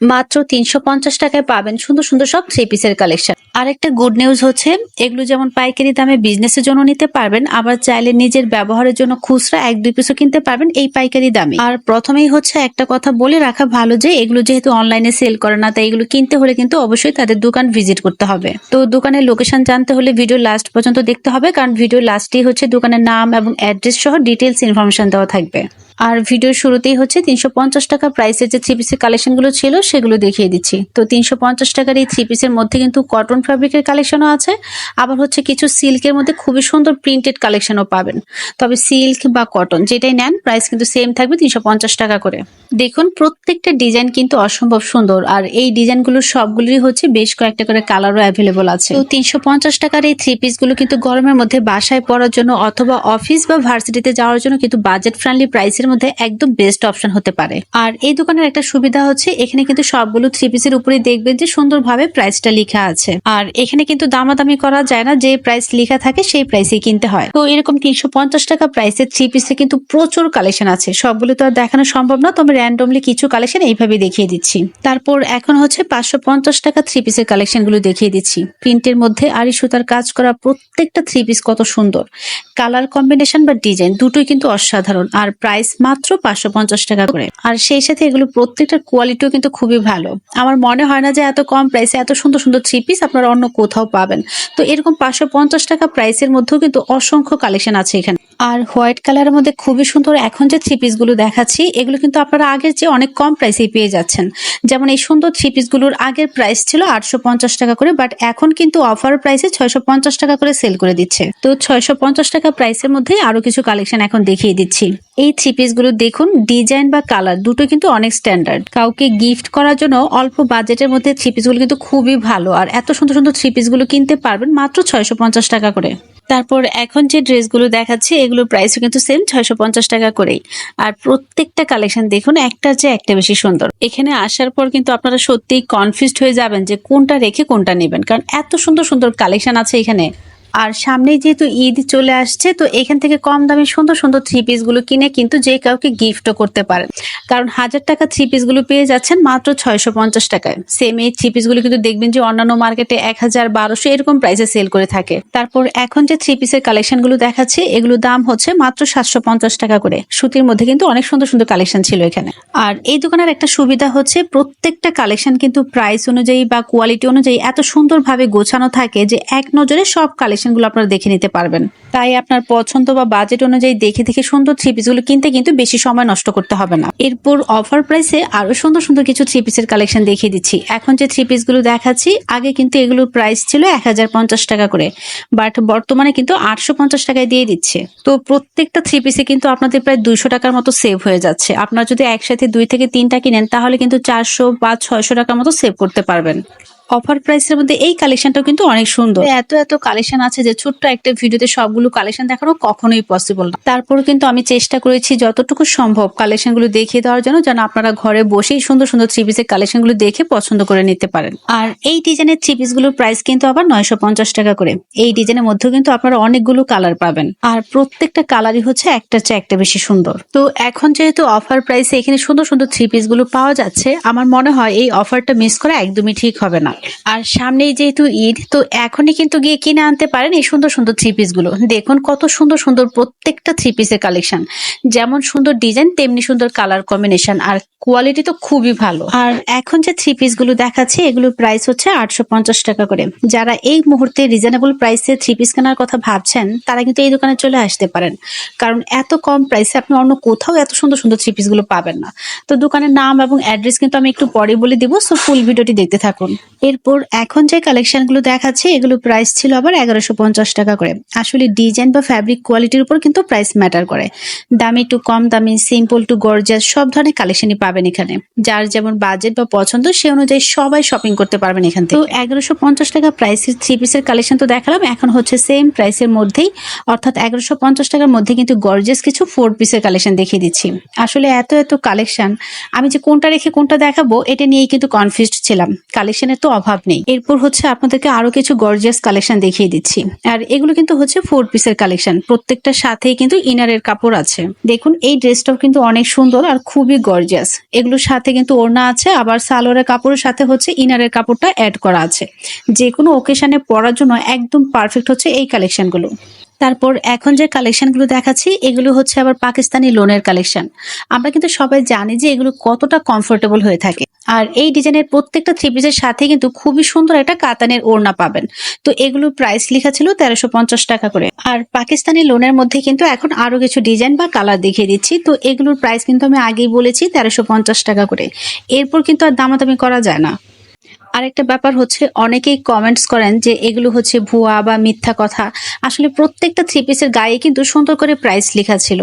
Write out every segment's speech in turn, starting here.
মাত্র তিনশো পঞ্চাশ টাকায় পাবেন সুন্দর সুন্দর সব থ্রি পিসের কালেকশন আর একটা গুড নিউজ হচ্ছে, এগুলো যেমন পাইকারি দামে বিজনেসের জন্য নিতে পারবেন, আবার চাইলে নিজের ব্যবহারের জন্য খুচরা এক, দুই পিসও কিনতে পারবেন এই পাইকারি দামে। আর প্রথমেই হচ্ছে একটা কথা বলে রাখা ভালো যে, এগুলো যেহেতু অনলাইনে সেল করে না, তাই এগুলো কিনতে হলে কিন্তু অবশ্যই তাদের দোকান ভিজিট করতে হবে। তো দোকানের লোকেশন জানতে হলে ভিডিও লাস্ট পর্যন্ত দেখতে হবে, কারণ ভিডিও লাস্টেই হচ্ছে দোকানের নাম এবং অ্যাড্রেস সহ ডিটেলস ইনফরমেশন দেওয়া থাকবে। আর ভিডিওর শুরুতেই হচ্ছে তিনশো পঞ্চাশ টাকা প্রাইসের যে থ্রি পিসের কালেকশনগুলো ছিল, সেগুলো দেখিয়ে দিচ্ছি। তো তিনশো পঞ্চাশ টাকার এই থ্রি পিসের মধ্যে কিন্তু কটন ফ্যাব্রিকের কালেকশনও আছে, আবার হচ্ছে কিছু সিল্কের মধ্যে খুবই সুন্দর প্রিন্টেড কালেকশনও পাবেন। তবে সিল্ক বা কটন যেটাই নেন প্রাইস কিন্তু সেম থাকবে তিনশো পঞ্চাশ টাকা করে। দেখুন, প্রত্যেকটা ডিজাইন কিন্তু অসম্ভব সুন্দর, আর এই ডিজাইনগুলো সবগুলোই হচ্ছে বেশ কয়েকটা করে কালারও অ্যাভেলেবল আছে। তো তিনশো পঞ্চাশ টাকার এই থ্রি পিসগুলো কিন্তু গরমের মধ্যে বাসায় পরার জন্য অথবা অফিস বা ভার্সিটিতে যাওয়ার জন্য কিন্তু বাজেট ফ্রেন্ডলি প্রাইসের মধ্যে একদম বেস্ট অপশন হতে পারে। আর এই দোকানের একটা সুবিধা হচ্ছে, এখানে কিন্তু সবগুলো থ্রি পিসের উপরে দেখবেন যে সুন্দরভাবে প্রাইসটা লেখা আছে। আর এখানে কিন্তু দামাদামি করা যায় না, যে প্রাইস লেখা থাকে সেই প্রাইসে কিনতে হয়। তো এরকম তিনশো পঞ্চাশ টাকা প্রাইসের থ্রি পিসে কিন্তু প্রচুর কালেকশন আছে। সবগুলো তো আর দেখানো সম্ভব না তবে র্যান্ডমলি কিছু কালেকশন এইভাবে দেখিয়ে দিচ্ছি। তারপর এখন হচ্ছে পাঁচশো পঞ্চাশ টাকা থ্রি পিসের কালেকশনগুলো দেখিয়ে দিচ্ছি। প্রিন্টের মধ্যে আড়ি সুতার কাজ করা প্রত্যেকটা থ্রি পিস কত সুন্দর। কালার কম্বিনেশন বা ডিজাইন দুটোই কিন্তু অসাধারণ। আর প্রাইস মাত্র পাঁচশো পঞ্চাশ টাকা করে। আর সেই সাথে এগুলো প্রত্যেকটার কোয়ালিটিও কিন্তু খুবই ভালো। আমার মনে হয় না যে এত কম প্রাইসে এত সুন্দর সুন্দর থ্রি পিস আপনারা অন্য কোথাও পাবেন। তো এরকম পাঁচশো পঞ্চাশ টাকা প্রাইসের মধ্যেও কিন্তু অসংখ্য কালেকশন আছে এখানে। আর হোয়াইট কালারের মধ্যে খুবই সুন্দর এখন যে থ্রি পিসগুলো দেখাচ্ছি, এগুলো কিন্তু আপনারা আগের চেয়ে অনেক কম প্রাইসেই পেয়ে যাচ্ছেন। যেমন এই সুন্দর থ্রি পিসগুলোর আগের প্রাইস ছিল আটশো পঞ্চাশ টাকা করে বাট এখন কিন্তু অফার প্রাইসে ছয়শো পঞ্চাশ টাকা করে সেল করে দিচ্ছে। তো ছয়শো পঞ্চাশ টাকা প্রাইসের মধ্যেই আরও কিছু কালেকশন এখন দেখিয়ে দিচ্ছি। এই থ্রি পিসগুলো দেখুন ডিজাইন বা কালার দুটো কিন্তু অনেক স্ট্যান্ডার্ড কাউকে গিফট করার জন্য অল্প বাজেটের মধ্যে থ্রি পিসগুলো কিন্তু খুবই ভালো। আর এত সুন্দর সুন্দর থ্রি পিসগুলো কিনতে পারবেন মাত্র ছয়শো পঞ্চাশ টাকা করে। তারপর এখন যে ড্রেসগুলো দেখাচ্ছি এগুলোর প্রাইসও কিন্তু সেম ছয়শো পঞ্চাশ টাকা করেই। আর প্রত্যেকটা কালেকশন দেখুন, একটা যে একটা বেশি সুন্দর। এখানে আসার পর কিন্তু আপনারা সত্যিই কনফিউজড হয়ে যাবেন যে কোনটা রেখে কোনটা নেবেন। কারণ এত সুন্দর সুন্দর কালেকশন আছে এখানে। আর সামনেই যেহেতু ঈদ চলে আসছে, তো এখান থেকে কম দামে সুন্দর সুন্দর থ্রি পিসগুলো কিনে কিন্তু যে কাউকে গিফটও করতে পারেন। কারণ হাজার টাকা থ্রি পিসগুলো পেয়ে যাচ্ছেন মাত্র ছয়শো পঞ্চাশ টাকায়। সেম এই থ্রি পিসগুলো কিন্তু দেখবেন যে অন্যান্য মার্কেটে এক হাজার বারোশো এরকম প্রাইসে সেল করে থাকে। তারপর এখন যে থ্রি পিসের কালেকশনগুলো দেখাচ্ছে, এগুলোর দাম হচ্ছে মাত্র সাতশো পঞ্চাশ টাকা করে। সুতির মধ্যে কিন্তু অনেক সুন্দর সুন্দর কালেকশন ছিল এখানে। আর এই দোকানের একটা সুবিধা হচ্ছে প্রত্যেকটা কালেকশন কিন্তু প্রাইস অনুযায়ী বা কোয়ালিটি অনুযায়ী এত সুন্দরভাবে গোছানো থাকে যে এক নজরে সব কালেকশন গুলো আপনারা দেখে নিতে পারবেন। তাই আপনার পছন্দ বা বাজেট অনুযায়ী দেখে দেখে সুন্দর থ্রি পিসগুলো কিনতে কিন্তু বেশি সময় নষ্ট করতে হবে না। এরপর অফার প্রাইসে আরও সুন্দর সুন্দর কিছু থ্রি পিসের কালেকশন দেখিয়ে দিচ্ছি। এখন যে থ্রি পিসগুলো দেখাচ্ছি, আগে কিন্তু এগুলোর প্রাইস ছিল এক হাজার পঞ্চাশ টাকা করে বাট বর্তমানে কিন্তু আটশো পঞ্চাশ টাকায় দিয়ে দিচ্ছে। তো প্রত্যেকটা থ্রি পিসে কিন্তু আপনাদের প্রায় দুইশো টাকার মতো সেভ হয়ে যাচ্ছে। আপনারা যদি একসাথে দুই থেকে তিনটা কিনেন, তাহলে কিন্তু চারশো বা ছয়শো টাকার মতো সেভ করতে পারবেন। অফার প্রাইসের মধ্যে এই কালেকশনটাও কিন্তু অনেক সুন্দর। এত এত কালেকশন আছে যে ছোট্ট একটা ভিডিওতে সবগুলো কালেকশন দেখানো কখনোই পসিবল না। তারপর কিন্তু আমি চেষ্টা করেছি যতটুকু সম্ভব কালেকশনগুলো দেখিয়ে দেওয়ার জন্য যেন আপনারা ঘরে বসেই সুন্দর সুন্দর থ্রি পিসের কালেকশনগুলো দেখে পছন্দ করে নিতে পারেন। আর এই ডিজাইনের থ্রি পিসগুলোর প্রাইস কিন্তু আবার নয়শো পঞ্চাশ টাকা করে। এই ডিজাইনের মধ্যেও কিন্তু আপনারা অনেকগুলো কালার পাবেন। আর প্রত্যেকটা কালারই হচ্ছে একটা চেয়ে একটা বেশি সুন্দর। তো এখন যেহেতু অফার প্রাইসে এখানে সুন্দর সুন্দর থ্রি পিসগুলো পাওয়া যাচ্ছে আমার মনে হয় এই অফারটা মিস করা একদমই ঠিক হবে না। আর সামনেই যেহেতু ঈদ, তো এখনই কিন্তু গিয়ে কিনে আনতে পারেন এই সুন্দর সুন্দর থ্রি পিসগুলো। দেখুন কত সুন্দর সুন্দর প্রত্যেকটা থ্রি পিসের কালেকশন যেমন সুন্দর ডিজাইন তেমনি সুন্দর কালার কম্বিনেশন আর কোয়ালিটি তো খুবই ভালো। আর এখন যে থ্রি পিসগুলো দেখাচ্ছি, এগুলোর প্রাইস হচ্ছে আটশো পঞ্চাশ টাকা করে। যারা এই মুহূর্তে রিজনেবল প্রাইসে থ্রি পিস কেনার কথা ভাবছেন, তারা কিন্তু এই দোকানে চলে আসতে পারেন। কারণ এত কম প্রাইসে আপনি অন্য কোথাও এত সুন্দর সুন্দর থ্রি পিসগুলো পাবেন না। তো দোকানের নাম এবং অ্যাড্রেস কিন্তু আমি একটু পরে বলে দিব সো ফুল ভিডিওটি দেখতে থাকুন। এরপর এখন যে কালেকশনগুলো দেখাচ্ছে, এগুলো প্রাইস ছিল আবার এগারোশো পঞ্চাশ টাকা করে। আসলে ডিজাইন বা ফ্যাব্রিক কোয়ালিটির উপর কিন্তু প্রাইস ম্যাটার করে। দামি টু কম, দামি সিম্পল টু গর্জাস সব ধরনের কালেকশনই পাবেন এখানে। যার যেমন বাজেট বা পছন্দ, সে অনুযায়ী সবাই শপিং করতে পারবেন এখান থেকে। তো এগারোশো পঞ্চাশ টাকা প্রাইসের থ্রি পিসের কালেকশন তো দেখালাম, এখন হচ্ছে সেম প্রাইসের মধ্যেই, অর্থাৎ এগারোশো পঞ্চাশ টাকার মধ্যে কিন্তু গর্জাস কিছু ফোর পিসের কালেকশন দেখিয়ে দিচ্ছি। আসলে এত এত কালেকশন আমি যে কোনটা রেখে কোনটা দেখাবো, এটা নিয়েই কিন্তু কনফিউজড ছিলাম। কালেকশনের তো অভাব নেই। এরপর হচ্ছে আপনাদেরকে আরও কিছু গর্জিয়াস কালেকশন দেখিয়ে দিচ্ছি। আর এগুলো কিন্তু হচ্ছে ফোর পিসের কালেকশন প্রত্যেকটার সাথেই কিন্তু ইনারের কাপড় আছে। দেখুন, এই ড্রেসটাও কিন্তু অনেক সুন্দর আর খুবই গর্জিয়াস এগুলোর সাথে কিন্তু ওড়না আছে, আবার সালোয়ারের কাপড়ের সাথে হচ্ছে ইনারের কাপড়টা অ্যাড করা আছে। যে কোনো ওকেশনে পরার জন্য একদম পারফেক্ট হচ্ছে এই কালেকশনগুলো তারপর এখন যে কালেকশনগুলো দেখাচ্ছি, এগুলো হচ্ছে আবার পাকিস্তানি লোনের কালেকশন আমরা কিন্তু সবাই জানি যে এগুলো কতটা কমফোর্টেবল হয়ে থাকে। আর এই ডিজাইনের প্রত্যেকটা থ্রি পিসের সাথে কিন্তু খুবই সুন্দর একটা কাতানের ওড়না পাবেন। তো এগুলোর প্রাইস লেখা ছিল তেরোশো পঞ্চাশ টাকা করে। আর পাকিস্তানি লোনের মধ্যে কিন্তু এখন আরও কিছু ডিজাইন বা কালার দেখিয়ে দিচ্ছি। তো এগুলোর প্রাইস কিন্তু আমি আগেই বলেছি তেরোশো পঞ্চাশ টাকা করে। এরপর কিন্তু আর দামাদামি করা যায় না। আরেকটা ব্যাপার হচ্ছে, অনেকেই কমেন্টস করেন যে এগুলো হচ্ছে ভুয়া বা মিথ্যা কথা। আসলে প্রত্যেকটা থ্রি পিসের গায়ে কিন্তু সুন্দর করে প্রাইস লেখা ছিল।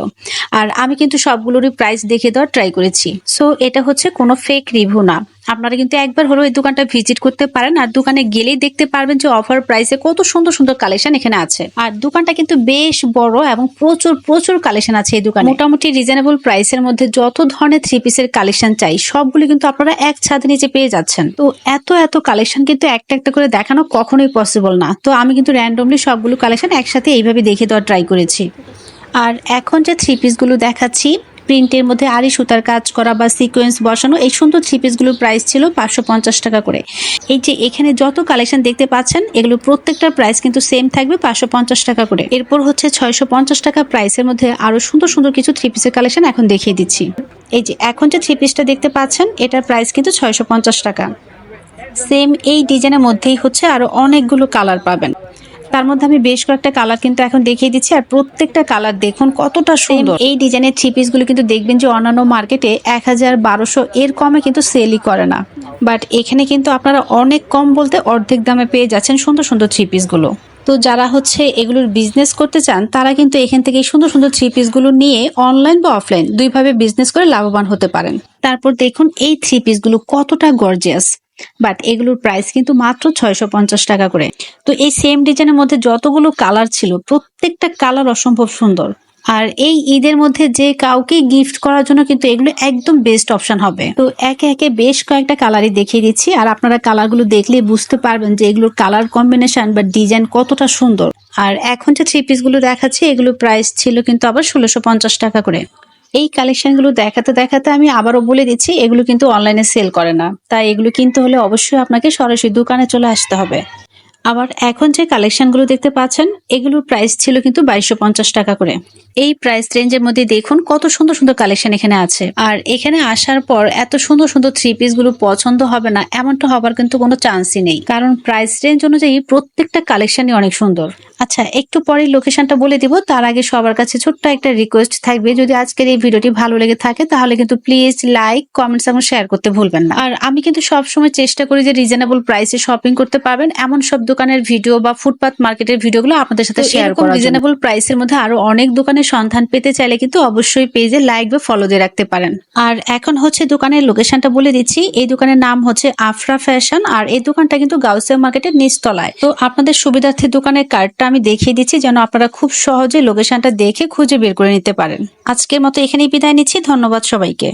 আর আমি কিন্তু সবগুলোরই প্রাইস দেখে দেওয়ার ট্রাই করেছি। সো এটা হচ্ছে কোনো ফেক রিভিউ না। আপনারা কিন্তু একবার হলেও এই দোকানটা ভিজিট করতে পারেন। আর দোকানে গেলেই দেখতে পারবেন যে অফার প্রাইসে কত সুন্দর সুন্দর কালেকশন এখানে আছে। আর দোকানটা কিন্তু বেশ বড় এবং প্রচুর প্রচুর কালেকশন আছে এই দোকানে। মোটামুটি রিজনেবল প্রাইসের মধ্যে যত ধরনের থ্রি পিসের কালেকশন চাই, সবগুলো কিন্তু আপনারা এক ছাদ নিচে পেয়ে যাচ্ছেন। তো এত এত কালেকশন কিন্তু একটা একটা করে দেখানো কখনোই পসিবল না। তো আমি কিন্তু র্যান্ডমলি সবগুলো কালেকশন একসাথে এইভাবে দেখে দেওয়ার ট্রাই করেছি। আর এখন যে থ্রি পিসগুলো দেখাচ্ছি প্রিন্টের মধ্যে আরি সুতার কাজ করা বা সিকোয়েন্স বসানো, এই সুন্দর থ্রি পিসগুলোর প্রাইস ছিল পাঁচশো পঞ্চাশ টাকা করে। এই যে এখানে যত কালেকশন দেখতে পাচ্ছেন, এগুলো প্রত্যেকটার প্রাইস কিন্তু সেম থাকবে পাঁচশো পঞ্চাশ টাকা করে। এরপর হচ্ছে ছয়শো পঞ্চাশ টাকা প্রাইসের মধ্যে আরও সুন্দর সুন্দর কিছু থ্রি পিসের কালেকশন এখন দেখিয়ে দিচ্ছি। এই যে এখন যে থ্রি পিসটা দেখতে পাচ্ছেন, এটার প্রাইস কিন্তু ছয়শো পঞ্চাশ টাকা। সেম এই ডিজাইনের মধ্যেই হচ্ছে আরও অনেকগুলো কালার পাবেন। তার মধ্যে আমি বেশ কয়েকটা কালার কিন্তু এখন দেখিয়ে দিচ্ছি আর প্রত্যেকটা কালার দেখুন কতটা সুন্দর। এই ডিজাইনের থ্রি পিসগুলো কিন্তু দেখবেন যে অন্যান্য মার্কেটে এক হাজার বারোশো এর কমে কিন্তু সেলই করে না। বাট এখানে কিন্তু আপনারা অনেক কম বলতে অর্ধেক দামে পেয়ে যাচ্ছেন সুন্দর সুন্দর থ্রি পিসগুলো। তো যারা হচ্ছে এগুলোর বিজনেস করতে চান তারা কিন্তু এখান থেকে এই সুন্দর সুন্দর থ্রি পিসগুলো নিয়ে অনলাইন বা অফলাইন দুইভাবে বিজনেস করে লাভবান হতে পারেন। তারপর দেখুন এই থ্রি পিসগুলো কতটা গর্জিয়াস বাট এগুলোর প্রাইস কিন্তু মাত্র ছয়শো পঞ্চাশ টাকা করে। তো এই সেম ডিজাইনের মধ্যে যতগুলো কালার ছিল, প্রত্যেকটা কালার অসম্ভব সুন্দর। আর এই ঈদের মধ্যে যে কাউকে গিফট করার জন্য কিন্তু এগুলো একদম বেস্ট অপশন হবে। তো একে একে বেশ কয়েকটা কালারই দেখিয়ে দিচ্ছি, আর আপনারা কালারগুলো দেখলে বুঝতে পারবেন যে এগুলোর কালার কম্বিনেশন বা ডিজাইন কতটা সুন্দর। আর এখন যে থ্রি পিসগুলো দেখাচ্ছি এগুলো প্রাইস ছিল কিন্তু আবার ষোলোশো পঞ্চাশ টাকা করে। এই কালেকশনগুলো দেখাতে দেখাতে আমি আবারও বলে দিচ্ছি, এগুলো কিন্তু অনলাইনে সেল করে না। তাই এগুলো কিনতে হলে অবশ্যই আপনাকে সরাসরি দোকানে চলে আসতে হবে। আবার এখন যে কালেকশনগুলো দেখতে পাচ্ছেন, এগুলোর প্রাইস ছিল কিন্তু বাইশশো পঞ্চাশ টাকা করে। এই প্রাইস রেঞ্জের মধ্যে দেখুন কত সুন্দর সুন্দর কালেকশন এখানে আছে। আর এখানে আসার পর এত সুন্দর সুন্দর থ্রি পিসগুলো পছন্দ হবে না, এমনটা হবার কিন্তু কোনো চান্সই নেই। কারণ প্রাইস রেঞ্জ অনুযায়ী প্রত্যেকটা কালেকশনই অনেক সুন্দর। আচ্ছা একটু পরে লোকেশনটা বলে দিব। তার আগে সবার কাছে ছোট্ট একটা রিকোয়েস্ট থাকবে। যদি আজকের এই ভিডিওটি ভালো লেগে থাকে তাহলে কিন্তু প্লিজ লাইক কমেন্টস এবং শেয়ার করতে ভুলবেন না। আর আমি কিন্তু সবসময় চেষ্টা করি যে রিজনেবল প্রাইসে শপিং করতে পারবেন। এমন সব দোকানের ভিডিও বা ফুটপাথ মার্কেটের ভিডিওগুলো আপনাদের সাথে শেয়ার করা রিজনেবল প্রাইসের মধ্যে আরও অনেক দোকানের সন্ধান পেতে চাইলে কিন্তু অবশ্যই পেজে লাইক বা ফলো দিয়ে রাখতে পারেন। আর এখন হচ্ছে দোকানের লোকেশনটা বলে দিচ্ছি। এই দোকানের নাম হচ্ছে আফরা ফ্যাশন আর এই দোকানটা কিন্তু গাউসিয়া মার্কেটের নিচতলায়। তো আপনাদের সুবিধার্থে দোকানের কার্ডটা আমি দেখিয়ে দিচ্ছি যেন আপনারা খুব সহজে লোকেশনটা দেখে খুঁজে বের করে নিতে পারেন। আজকের মতো এখানেই বিদায় নিচ্ছি। ধন্যবাদ সবাইকে।